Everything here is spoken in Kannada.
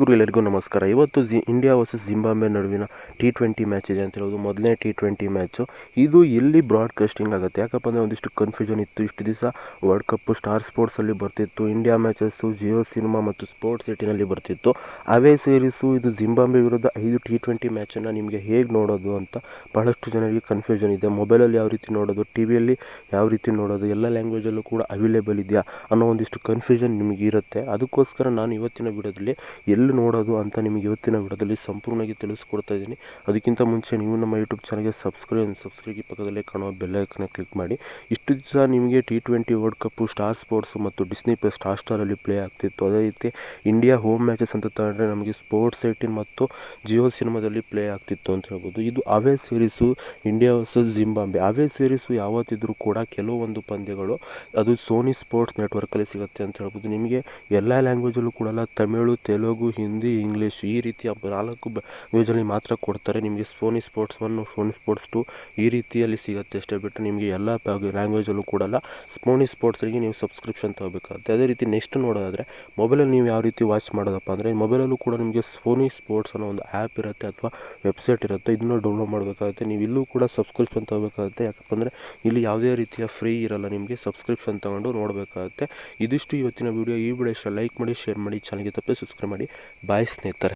ಗುರು ಎಲ್ಲರಿಗೂ ನಮಸ್ಕಾರ. ಇವತ್ತು ಜಿ ಇಂಡಿಯಾ ವರ್ಸಸ್ ಜಿಂಬಾಬ್ವೆ ನಡುವಿನ ಟಿ ಟ್ವೆಂಟಿ ಮ್ಯಾಚ್ ಇದೆ ಅಂತ ಹೇಳೋದು ಮೊದಲನೇ ಟಿ ಟ್ವೆಂಟಿ ಮ್ಯಾಚು ಇದು ಎಲ್ಲಿ ಬ್ರಾಡ್ಕಾಸ್ಟಿಂಗ್ ಆಗುತ್ತೆ. ಯಾಕಪ್ಪ ಅಂದರೆ ಒಂದಿಷ್ಟು ಕನ್ಫ್ಯೂಷನ್ ಇತ್ತು. ಇಷ್ಟು ದಿವಸ ವರ್ಲ್ಡ್ ಕಪ್ ಸ್ಟಾರ್ ಸ್ಪೋರ್ಟ್ಸಲ್ಲಿ ಬರ್ತಿತ್ತು. ಇಂಡಿಯಾ ಮ್ಯಾಚಸ್ಸು ಜಿಯೋ ಸಿನಿಮಾ ಮತ್ತು ಸ್ಪೋರ್ಟ್ಸ್ ಸಿಟಿನಲ್ಲಿ ಬರ್ತಿತ್ತು. ಅವೇ ಸೀರೀಸು ಇದು ಜಿಂಬಾಬ್ವೆ ವಿರುದ್ಧ ಐದು ಟಿ ಟ್ವೆಂಟಿ ಮ್ಯಾಚನ್ನು ನಿಮಗೆ ಹೇಗೆ ನೋಡೋದು ಅಂತ ಬಹಳಷ್ಟು ಜನರಿಗೆ ಕನ್ಫ್ಯೂಷನ್ ಇದೆ. ಮೊಬೈಲಲ್ಲಿ ಯಾವ ರೀತಿ ನೋಡೋದು ಟಿ ವಿಯಲ್ಲಿ ಯಾವ ರೀತಿ ನೋಡೋದು, ಎಲ್ಲ ಲ್ಯಾಂಗ್ವೇಜಲ್ಲೂ ಕೂಡ ಅವೈಲೇಬಲ್ ಇದೆಯಾ ಅನ್ನೋ ಒಂದಿಷ್ಟು ಕನ್ಫ್ಯೂಷನ್ ನಿಮಗೆ ಇರುತ್ತೆ. ಅದಕ್ಕೋಸ್ಕರ ನಾನು ಇವತ್ತಿನ ವಿಡಿಯೋದಲ್ಲಿ ಎಲ್ಲಿ ನೋಡೋದು ಅಂತ ನಿಮಗೆ ಇವತ್ತಿನ ವಿಡಿಯೋದಲ್ಲಿ ಸಂಪೂರ್ಣವಾಗಿ ತಿಳಿಸ್ಕೊಡ್ತಾ ಇದ್ದೀನಿ. ಅದಕ್ಕಿಂತ ಮುಂಚೆ ನೀವು ನಮ್ಮ ಯೂಟ್ಯೂಬ್ ಚಾನಲ್ಗೆ ಸಬ್ಸ್ಕ್ರೈಬ್ ಸಬ್ಸ್ಕ್ರೈಬ್ ಪಕ್ಕದಲ್ಲೇ ಕಾಣುವ ಬೆಲ್ಲೈಕನ್ನ ಕ್ಲಿಕ್ ಮಾಡಿ. ಇಷ್ಟು ದಿವಸ ನಿಮಗೆ T twenty world cup star sports ಮತ್ತು ಡಿಸ್ನಿ ಪ್ಲಸ್ ಸ್ಟಾರ್ ಸ್ಟಾರಲ್ಲಿ ಪ್ಲೇ ಆಗ್ತಿತ್ತು. ಅದೇ ರೀತಿ ಇಂಡಿಯಾ ಹೋಮ್ ಮ್ಯಾಚಸ್ ಅಂತ ತಗೊಂಡ್ರೆ ನಮಗೆ ಸ್ಪೋರ್ಟ್ಸ್ ಏಯ್ಟೀನ್ ಮತ್ತು ಜಿಯೋ ಸಿನಿಮಾದಲ್ಲಿ ಪ್ಲೇ ಆಗ್ತಿತ್ತು ಅಂತ ಹೇಳ್ಬೋದು. ಇದು away series India versus Zimbabwe away series ಯಾವತ್ತಿದ್ರೂ ಕೂಡ ಕೆಲವೊಂದು ಪಂದ್ಯಗಳು ಅದು ಸೋನಿ ಸ್ಪೋರ್ಟ್ಸ್ ನೆಟ್ವರ್ಕಲ್ಲಿ ಸಿಗುತ್ತೆ ಅಂತ ಹೇಳ್ಬೋದು. ನಿಮಗೆ ಎಲ್ಲ ಲ್ಯಾಂಗ್ವೇಜಲ್ಲೂ ಕೂಡ ತಮಿಳು, ತೆಲುಗು ಹಿಂದಿ ಇಂಗ್ಲೀಷ್ ಈ ರೀತಿಯ ನಾಲ್ಕು ಲ್ಯಾಂಗ್ವೇಜಲ್ಲಿ ಮಾತ್ರ ಕೊಡ್ತಾರೆ. ನಿಮಗೆ Sony sports one Sony sports two ಈ ರೀತಿಯಲ್ಲಿ ಸಿಗುತ್ತೆ ಅಷ್ಟೇ ಬಿಟ್ಟು ನಿಮಗೆ ಎಲ್ಲ ಲ್ಯಾಂಗ್ವೇಜಲ್ಲೂ ಕೊಡಲ್ಲ. ಸೋನಿ ಸ್ಪೋರ್ಟ್ಸ್ಗೆ ನೀವು ಸಬ್ಸ್ಕ್ರಿಪ್ಷನ್ ತಗೋಬೇಕಾಗುತ್ತೆ. ಅದೇ ರೀತಿ ನೆಕ್ಸ್ಟ್ ನೋಡೋದಾದರೆ ಮೊಬೈಲಲ್ಲಿ ನೀವು ಯಾವ ರೀತಿ ವಾಚ್ ಮಾಡೋದಪ್ಪ ಅಂದರೆ ಮೊಬೈಲಲ್ಲೂ ಕೂಡ ನಿಮಗೆ ಸೋನಿ ಸ್ಪೋರ್ಟ್ಸ್ ಅನ್ನೋ ಒಂದು ಆ್ಯಪ್ ಇರುತ್ತೆ ಅಥವಾ ವೆಬ್ಸೈಟ್ ಇರುತ್ತೆ. ಇದನ್ನು ಡೌನ್ಲೋಡ್ ಮಾಡಬೇಕಾಗುತ್ತೆ. ನೀವು ಇಲ್ಲೂ ಕೂಡ ಸಬ್ಸ್ಕ್ರಿಪ್ಷನ್ ತಗೋಬೇಕಾಗುತ್ತೆ. ಯಾಕಪ್ಪ ಅಂದರೆ, ಇಲ್ಲಿ ಯಾವುದೇ ರೀತಿಯ ಫ್ರೀ ಇರಲ್ಲ ನಿಮಗೆ ಸಬ್ಸ್ಕ್ರಿಪ್ಷನ್ ತೊಗೊಂಡು ನೋಡಬೇಕಾಗುತ್ತೆ. ಇದಿಷ್ಟು ಇವತ್ತಿನ ವಿಡಿಯೋ ಈ ವಿಡಿಯೋ ಇಷ್ಟ ಲೈಕ್ ಮಾಡಿ ಶೇರ್ ಮಾಡಿ ಚಾನಲ್ಗೆ ತಪ್ಪದೆ ಸಬ್ಸ್ಕ್ರೈಬ್ ಮಾಡಿ. बाईस नेत्र